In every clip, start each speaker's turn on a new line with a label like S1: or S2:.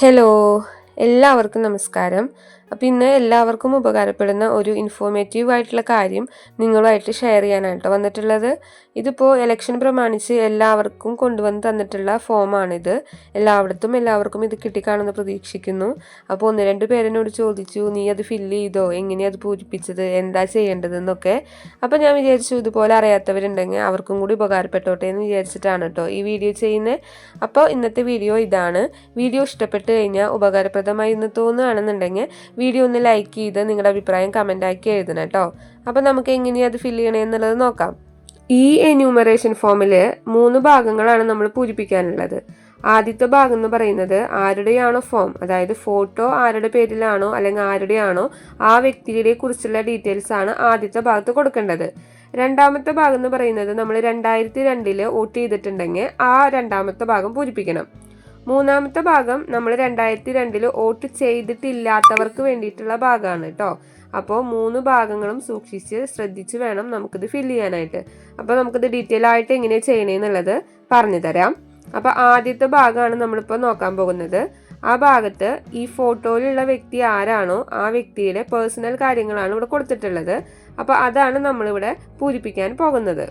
S1: Hello. എല്ലാവർക്കും നമസ്കാരം. അപ്പോൾ ഇന്ന് എല്ലാവർക്കും ഉപകാരപ്പെടുന്ന ഒരു ഇൻഫോർമേറ്റീവ് ആയിട്ടുള്ള കാര്യം നിങ്ങളുമായിട്ട് ഷെയർ ചെയ്യാനായിട്ട് വന്നിട്ടുള്ളത്. ഇതിപ്പോൾ ഇലക്ഷൻ പ്രമാണിച്ച് എല്ലാവർക്കും കൊണ്ടുവന്ന് തന്നിട്ടുള്ള ഫോമാണിത് എല്ലായിടത്തും എല്ലാവർക്കും ഇത് കിട്ടിക്കാണെന്ന് പ്രതീക്ഷിക്കുന്നു. അപ്പോൾ ഒന്ന് രണ്ട് പേരെന്നോട് ചോദിച്ചു നീ അത് ഫില്ല് ചെയ്തോ? എങ്ങനെയത് അത് പൂരിപ്പിച്ചത്? എന്താ ചെയ്യേണ്ടതെന്നൊക്കെ? അപ്പോൾ ഞാൻ വിചാരിച്ചു ഇതുപോലെ അറിയാത്തവരുണ്ടെങ്കിൽ അവർക്കും കൂടി ഉപകാരപ്പെട്ടോട്ടെ എന്ന് വിചാരിച്ചിട്ടാണ് കേട്ടോ ഈ വീഡിയോ ചെയ്യുന്നത് അപ്പോൾ ഇന്നത്തെ വീഡിയോ ഇതാണ്. വീഡിയോ ഇഷ്ടപ്പെട്ട് കഴിഞ്ഞാൽ ഉപകാരപ്രദമായി എന്ന് തോന്നുകയാണെന്നുണ്ടെങ്കിൽ വീഡിയോ ഒന്ന് ലൈക്ക് ചെയ്ത് നിങ്ങളുടെ അഭിപ്രായം കമന്റ് ആക്കി എഴുതണം കേട്ടോ. അപ്പോൾ നമുക്ക് എങ്ങനെയാണ് അത് ഫില്ല് ചെയ്യണേ എന്നുള്ളത് നോക്കാം. ഈ എന്യൂമറേഷൻ ഫോമിൽ മൂന്ന് ഭാഗങ്ങളാണ് നമ്മൾ പൂരിപ്പിക്കാനുള്ളത്. ആദ്യത്തെ ഭാഗം എന്ന് പറയുന്നത് ആരുടെയാണോ ഫോം അതായത് ഫോട്ടോ ആരുടെ പേരിലാണോ അല്ലെങ്കിൽ ആരുടെയാണോ ആ വ്യക്തിയുടെ കുറിച്ചുള്ള ഡീറ്റെയിൽസ് ആണ് ആദ്യത്തെ ഭാഗത്ത് കൊടുക്കേണ്ടത്. രണ്ടാമത്തെ ഭാഗം എന്ന് പറയുന്നത് നമ്മൾ രണ്ടായിരത്തി രണ്ടിൽ വോട്ട് ചെയ്തിട്ടുണ്ടെങ്കിൽ ആ രണ്ടാമത്തെ ഭാഗം പൂരിപ്പിക്കണം. മൂന്നാമത്തെ ഭാഗം നമ്മൾ രണ്ടായിരത്തി രണ്ടിൽ വോട്ട് ചെയ്തിട്ടില്ലാത്തവർക്ക് വേണ്ടിയിട്ടുള്ള ഭാഗമാണ് കേട്ടോ അപ്പോൾ മൂന്ന് ഭാഗങ്ങളും സൂക്ഷിച്ച് ശ്രദ്ധിച്ച് വേണം നമുക്കിത് ഫില്ല് ചെയ്യാനായിട്ട്. അപ്പോൾ നമുക്കിത് ഡീറ്റെയിൽ ആയിട്ട് എങ്ങനെയാണ് ചെയ്യണേന്നുള്ളത് പറഞ്ഞു തരാം. അപ്പോൾ ആദ്യത്തെ ഭാഗമാണ് നമ്മളിപ്പോൾ നോക്കാൻ പോകുന്നത്. ആ ഭാഗത്ത് ഈ ഫോട്ടോയിലുള്ള വ്യക്തി ആരാണോ ആ വ്യക്തിയുടെ പേഴ്സണൽ കാര്യങ്ങളാണ് ഇവിടെ കൊടുത്തിട്ടുള്ളത്. അപ്പോൾ അതാണ് നമ്മളിവിടെ പൂരിപ്പിക്കാൻ പോകുന്നത്.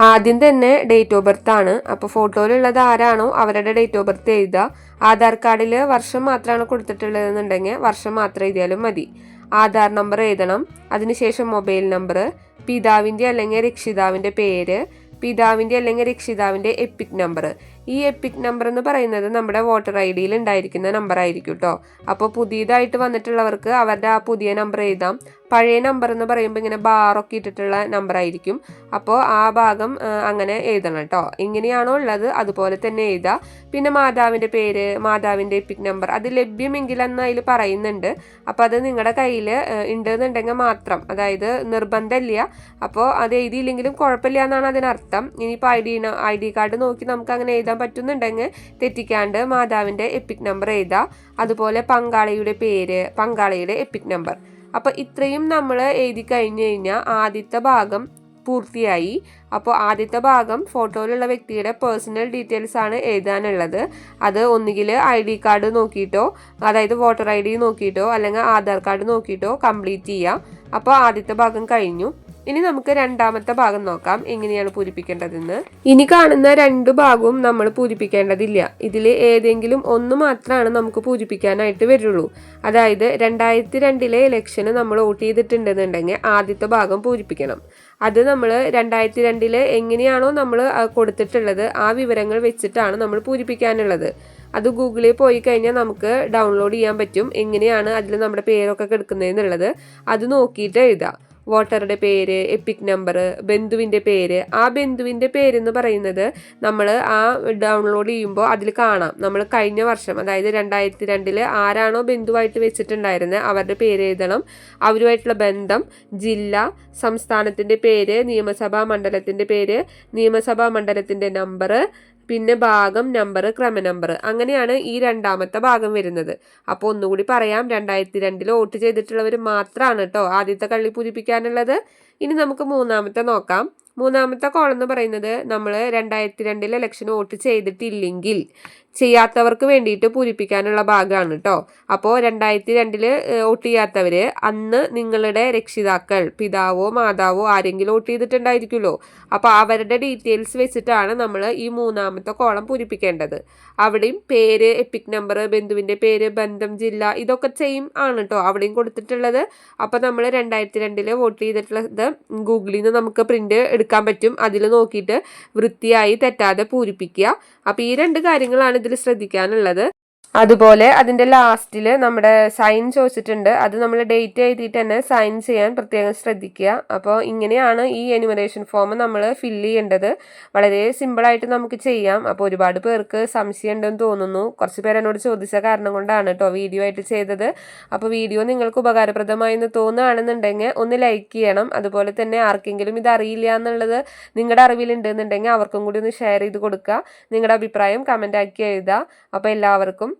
S1: ആദ്യം തന്നെ ഡേറ്റ് ഓഫ് ബർത്ത് ആണ്. അപ്പോൾ ഫോട്ടോയിലുള്ളത് ആരാണോ അവരുടെ ഡേറ്റ് ഓഫ് ബർത്ത് എഴുതുക. ആധാർ കാർഡിൽ വർഷം മാത്രമാണ് കൊടുത്തിട്ടുള്ളതെന്നുണ്ടെങ്കിൽ വർഷം മാത്രം എഴുതിയാലും മതി. ആധാർ നമ്പർ എഴുതണം. അതിനുശേഷം മൊബൈൽ നമ്പർ പിതാവിന്റെ അല്ലെങ്കിൽ രക്ഷിതാവിന്റെ പേര് പിതാവിന്റെ അല്ലെങ്കിൽ രക്ഷിതാവിന്റെ എപ്പിക് നമ്പർ ഈ എപ്പിക് നമ്പർ എന്ന് പറയുന്നത് നമ്മുടെ വോട്ടർ ഐ ഡിയിൽ ഉണ്ടായിരിക്കുന്ന നമ്പർ ആയിരിക്കും കേട്ടോ അപ്പോൾ പുതിയതായിട്ട് വന്നിട്ടുള്ളവർക്ക് അവരുടെ ആ പുതിയ നമ്പർ എഴുതാം. പഴയ നമ്പർ എന്ന് പറയുമ്പോൾ ഇങ്ങനെ ബാറൊക്കെ ഇട്ടിട്ടുള്ള നമ്പർ ആയിരിക്കും. അപ്പോൾ ആ ഭാഗം അങ്ങനെ എഴുതണം കേട്ടോ എങ്ങനെയാണോ ഉള്ളത്? അതുപോലെ തന്നെ എഴുതുക പിന്നെ മാതാവിന്റെ പേര് മാതാവിന്റെ എപ്പിക് നമ്പർ അത് ലഭ്യമെങ്കിൽ എന്ന് അതിൽ പറയുന്നുണ്ട്. അപ്പോൾ അത് നിങ്ങളുടെ കയ്യിൽ ഉണ്ടെന്നുണ്ടെങ്കിൽ മാത്രം. അതായത് നിർബന്ധമില്ല. അപ്പോൾ അത് എഴുതിയില്ലെങ്കിലും കുഴപ്പമില്ല എന്നാണ് അതിനർത്ഥം. ഇനിയിപ്പോൾ I D I D card നോക്കി നമുക്ക് അങ്ങനെ എഴുതാൻ പറ്റുന്നുണ്ടെങ്കിൽ തെറ്റിക്കാണ്ട് മാതാവിന്റെ എപ്പിക് നമ്പർ എഴുതുക അതുപോലെ പങ്കാളിയുടെ പേര് പങ്കാളിയുടെ എപ്പിക് നമ്പർ അപ്പോൾ ഇത്രയും നമ്മൾ എഴുതി കഴിഞ്ഞു കഴിഞ്ഞാൽ ആദ്യത്തെ ഭാഗം പൂർത്തിയായി. അപ്പോൾ ആദ്യത്തെ ഭാഗം ഫോട്ടോയിലുള്ള വ്യക്തിയുടെ പേഴ്സണൽ ഡീറ്റെയിൽസ് ആണ് എഴുതാനുള്ളത്. അത് ഒന്നുകിൽ ഐ ഡി കാർഡ് നോക്കിയിട്ടോ അതായത് വോട്ടർ ഐ ഡി നോക്കിയിട്ടോ അല്ലെങ്കിൽ ആധാർ കാർഡ് നോക്കിയിട്ടോ കംപ്ലീറ്റ് ചെയ്യുക അപ്പോൾ ആദ്യത്തെ ഭാഗം കഴിഞ്ഞു. ഇനി നമുക്ക് രണ്ടാമത്തെ ഭാഗം നോക്കാം. എങ്ങനെയാണ് പൂരിപ്പിക്കേണ്ടതെന്ന്. ഇനി കാണുന്ന രണ്ട് ഭാഗവും നമ്മൾ പൂരിപ്പിക്കേണ്ടതില്ല. ഇതിൽ ഏതെങ്കിലും ഒന്ന് മാത്രമാണ് നമുക്ക് പൂരിപ്പിക്കാനായിട്ട് വരുള്ളൂ. അതായത് രണ്ടായിരത്തി രണ്ടിലെ ഇലക്ഷന് നമ്മൾ വോട്ട് ചെയ്തിട്ടുണ്ടെന്നുണ്ടെങ്കിൽ ആദ്യത്തെ ഭാഗം പൂരിപ്പിക്കണം. അത് നമ്മൾ രണ്ടായിരത്തി രണ്ടിൽ എങ്ങനെയാണോ നമ്മൾ കൊടുത്തിട്ടുള്ളത് ആ വിവരങ്ങൾ വെച്ചിട്ടാണ് നമ്മൾ പൂരിപ്പിക്കാനുള്ളത്. അത് ഗൂഗിളിൽ പോയി കഴിഞ്ഞാൽ നമുക്ക് ഡൗൺലോഡ് ചെയ്യാൻ പറ്റും. എങ്ങനെയാണ് അതിൽ നമ്മുടെ പേരൊക്കെ കിടക്കുന്നതെന്നുള്ളത്. അത് നോക്കിയിട്ട് എഴുതാം. വോട്ടറുടെ പേര് എപ്പിക് നമ്പർ ബന്ധുവിന്റെ പേര്. ആ ബന്ധുവിന്റെ പേരെന്ന് പറയുന്നത് നമ്മൾ ആ ഡൗൺലോഡ് ചെയ്യുമ്പോൾ അതിൽ കാണാം. നമ്മൾ കഴിഞ്ഞ വർഷം അതായത് രണ്ടായിരത്തി രണ്ടിൽ ആരാണോ ബന്ധുവായിട്ട് വെച്ചിട്ടുണ്ടായിരുന്നത് അവരുടെ പേര് എഴുതണം. അവരുമായിട്ടുള്ള ബന്ധം ജില്ല സംസ്ഥാനത്തിന്റെ പേര് നിയമസഭാ മണ്ഡലത്തിന്റെ പേര് നിയമസഭാ മണ്ഡലത്തിന്റെ നമ്പർ പിന്നെ ഭാഗം നമ്പർ ക്രമ നമ്പർ അങ്ങനെയാണ് ഈ രണ്ടാമത്തെ ഭാഗം വരുന്നത്. അപ്പോൾ ഒന്നുകൂടി പറയാം. രണ്ടായിരത്തി രണ്ടിൽ വോട്ട് ചെയ്തിട്ടുള്ളവർ മാത്രമാണ് കേട്ടോ ആദ്യത്തെ കള്ളി പൂരിപ്പിക്കാനുള്ളത്. ഇനി നമുക്ക് മൂന്നാമത്തെ നോക്കാം. മൂന്നാമത്തെ കോളം എന്ന് പറയുന്നത് നമ്മൾ രണ്ടായിരത്തി രണ്ടിൽ ഇലക്ഷൻ വോട്ട് ചെയ്തിട്ടില്ലെങ്കിൽ ചെയ്യാത്തവർക്ക് വേണ്ടിയിട്ട് പൂരിപ്പിക്കാനുള്ള ഭാഗമാണ് കേട്ടോ അപ്പോൾ രണ്ടായിരത്തി രണ്ടിൽ വോട്ട് ചെയ്യാത്തവർ അന്ന് നിങ്ങളുടെ രക്ഷിതാക്കൾ പിതാവോ മാതാവോ ആരെങ്കിലും വോട്ട് ചെയ്തിട്ടുണ്ടായിരിക്കുമല്ലോ അപ്പോൾ അവരുടെ ഡീറ്റെയിൽസ് വെച്ചിട്ടാണ് നമ്മൾ ഈ മൂന്നാമത്തെ കോളം പൂരിപ്പിക്കേണ്ടത്. അവിടെയും പേര് എപ്പിക് നമ്പർ ബന്ധുവിന്റെ പേര് ബന്ധം ജില്ല ഇതൊക്കെ സെയിം ആണ് കേട്ടോ അവിടെയും കൊടുത്തിട്ടുള്ളത്. അപ്പോൾ നമ്മൾ രണ്ടായിരത്തി രണ്ടിൽ വോട്ട് ചെയ്തിട്ടുള്ളത് ഗൂഗിളിൽ നിന്ന് നമുക്ക് പ്രിന്റ് എടുക്കാൻ പറ്റും. അതിൽ നോക്കിയിട്ട് വൃത്തിയായി തെറ്റാതെ പൂരിപ്പിക്കുക. അപ്പോൾ ഈ രണ്ട് കാര്യങ്ങളാണ് ഇതിൽ ശ്രദ്ധിക്കാനുള്ളത്. അതുപോലെ അതിന്റെ ലാസ്റ്റിൽ നമ്മുടെ സൈൻ ചോദിച്ചിട്ടുണ്ട്. അത് നമ്മൾ ഡേറ്റ് എഴുതിയിട്ട് തന്നെ സൈൻ ചെയ്യാൻ പ്രത്യേകം ശ്രദ്ധിക്കുക. അപ്പോൾ ഇങ്ങനെയാണ് ഈ എനിമറേഷൻ ഫോം നമ്മൾ ഫില്ല് ചെയ്യേണ്ടത്. വളരെ സിമ്പിളായിട്ട് നമുക്ക് ചെയ്യാം. അപ്പോൾ ഒരുപാട് പേർക്ക് സംശയം ഉണ്ടെന്ന് തോന്നുന്നു. കുറച്ച് പേർ എന്നോട് ചോദിച്ച കാരണം കൊണ്ടാണ് കേട്ടോ വീഡിയോ ആയിട്ട് ചെയ്തത്. അപ്പോൾ വീഡിയോ നിങ്ങൾക്ക് ഉപകാരപ്രദമായി എന്ന് തോന്നുകയാണെന്നുണ്ടെങ്കിൽ ഒന്ന് ലൈക്ക് ചെയ്യണം. അതുപോലെ തന്നെ ആർക്കെങ്കിലും ഇത് അറിയില്ല എന്നുള്ളത് നിങ്ങളുടെ അറിവിലുണ്ടെന്നുണ്ടെങ്കിൽ അവർക്കും കൂടി ഒന്ന് ഷെയർ ചെയ്ത് കൊടുക്കുക. നിങ്ങളുടെ അഭിപ്രായം കമന്റ് ആക്കി എഴുതുക. അപ്പോൾ എല്ലാവർക്കും